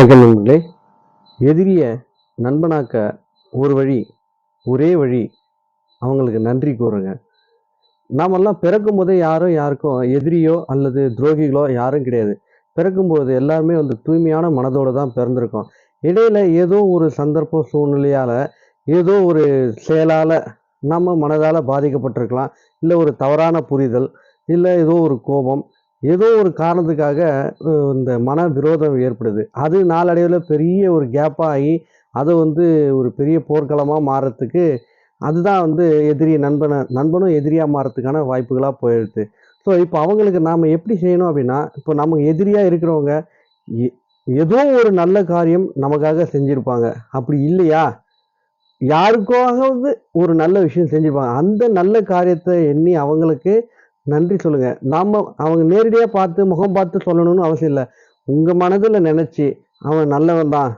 வணக்கம் நண்பர்களே. எதிரிய நண்பனாக்க ஒரு வழி ஒரே வழி அவங்களுக்கு நன்றி கூறுங்க. நாமெல்லாம் பிறக்கும் போதே யாரும் யாருக்கும் எதிரியோ அல்லது துரோகிகளோ யாரும் கிடையாது. பிறக்கும்போது எல்லாருமே வந்து தூய்மையான மனதோடு தான் பிறந்திருக்கோம். இடையில ஏதோ ஒரு சந்தர்ப்ப சூழ்நிலையால் ஏதோ ஒரு செயலால் நம்ம மனதால் பாதிக்கப்பட்டிருக்கலாம். இல்லை ஒரு தவறான புரிதல் இல்லை ஏதோ ஒரு கோபம் ஏதோ ஒரு காரணத்துக்காக இந்த மன விரோதம் ஏற்படுது. அது நாளடைவில் பெரிய ஒரு கேப்பாக ஆகி அதை வந்து ஒரு பெரிய போர்க்களமாக மாறுறதுக்கு அதுதான் வந்து எதிரி நண்பனை நண்பனும் எதிரியாக மாறத்துக்கான வாய்ப்புகளாக போயிடுது. ஸோ இப்போ அவங்களுக்கு நாம் எப்படி செய்யணும் அப்படின்னா இப்போ நமக்கு எதிரியாக இருக்கிறவங்க எ- ஏதோ ஒரு நல்ல காரியம் நமக்காக செஞ்சுருப்பாங்க. அப்படி இல்லையா? யாருக்காவது ஒரு நல்ல விஷயம் செஞ்சுருப்பாங்க. அந்த நல்ல காரியத்தை எண்ணி அவங்களுக்கு நன்றி சொல்லுங்க. நாம அவங்க நேரடியாக பார்த்து முகம் பார்த்து சொல்லணும்னு அவசியம் இல்லை. உங்கள் மனதில் நினச்சி அவன் நல்லவன் தான்.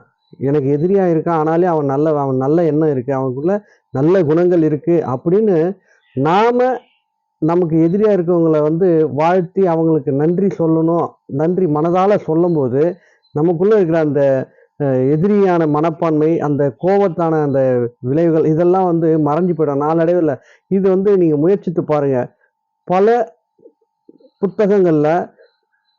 எனக்கு எதிரியாக இருக்கான் ஆனாலே அவன் நல்ல அவன் நல்ல எண்ணம் இருக்குது அவனுக்குள்ள நல்ல குணங்கள் இருக்குது அப்படின்னு நாம் நமக்கு எதிரியாக இருக்கவங்கள வந்து வாழ்த்தி அவங்களுக்கு நன்றி சொல்லணும். நன்றி மனதால் சொல்லும்போது நமக்குள்ளே இருக்கிற அந்த எதிரியான மனப்பான்மை அந்த கோபத்தான அந்த விளைவுகள் இதெல்லாம் வந்து மறைஞ்சு போயிடும். நாளடைவில் இது வந்து நீங்கள் முயற்சித்து பாருங்கள் பல புத்தகங்களில்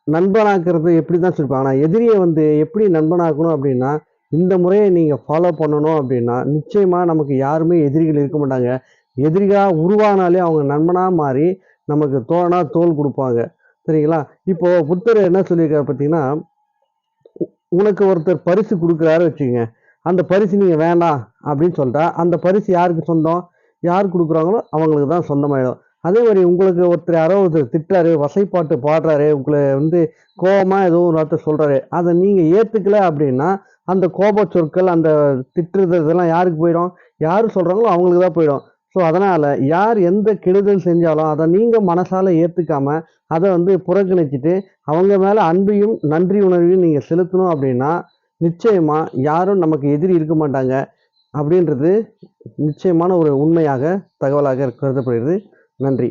நண்பனாக்குறது எப்படி தான் சொல்லியிருப்பாங்க ஆனால் எதிரியை வந்து எப்படி நண்பனாக்கணும் அப்படின்னா இந்த முறையை நீங்கள் ஃபாலோ பண்ணணும் அப்படின்னா நிச்சயமாக நமக்கு யாருமே எதிரிகள் இருக்க மாட்டாங்க. எதிரிகளாக உருவானாலே அவங்க நண்பனாக மாறி நமக்கு தோழனா தோல் கொடுப்பாங்க. சரிங்களா? இப்போது புத்தர் என்ன சொல்லியிருக்காரு பார்த்தீங்கன்னா உனக்கு ஒருத்தர் பரிசு கொடுக்குறாரு வச்சுக்கோங்க. அந்த பரிசு நீங்கள் வேண்டாம் அப்படின்னு சொல்லிட்டா அந்த பரிசு யாருக்கு சொந்தம்? யார் கொடுக்குறாங்களோ அவங்களுக்கு தான் சொந்தமாயிடும். அதே மாதிரி உங்களுக்கு ஒருத்தர் யாரோ ஒருத்தர் திட்டுறாரு வசைப்பாட்டு பாடுறாரு உங்களை வந்து கோபமாக ஏதோ ஒரு வார்த்தை சொல்கிறாரு அதை நீங்கள் ஏற்றுக்கல அப்படின்னா அந்த கோப சொற்கள் அந்த திட்டுறது இதெல்லாம் யாருக்கு போயிடும்? யார் சொல்கிறாங்களோ அவங்களுக்கு தான் போயிடும். ஸோ அதனால் யார் எந்த கெடுதல் செஞ்சாலும் அதை நீங்கள் மனசால் ஏற்றுக்காமல் அதை வந்து புறக்கணிச்சிட்டு அவங்க மேலே அன்பையும் நன்றி உணர்வையும் நீங்கள் செலுத்தணும் அப்படின்னா நிச்சயமாக யாரும் நமக்கு எதிரி இருக்க மாட்டாங்க. அப்படின்றது நிச்சயமான ஒரு உண்மையாக தகவலாக கருதப்படுகிறது. நன்றி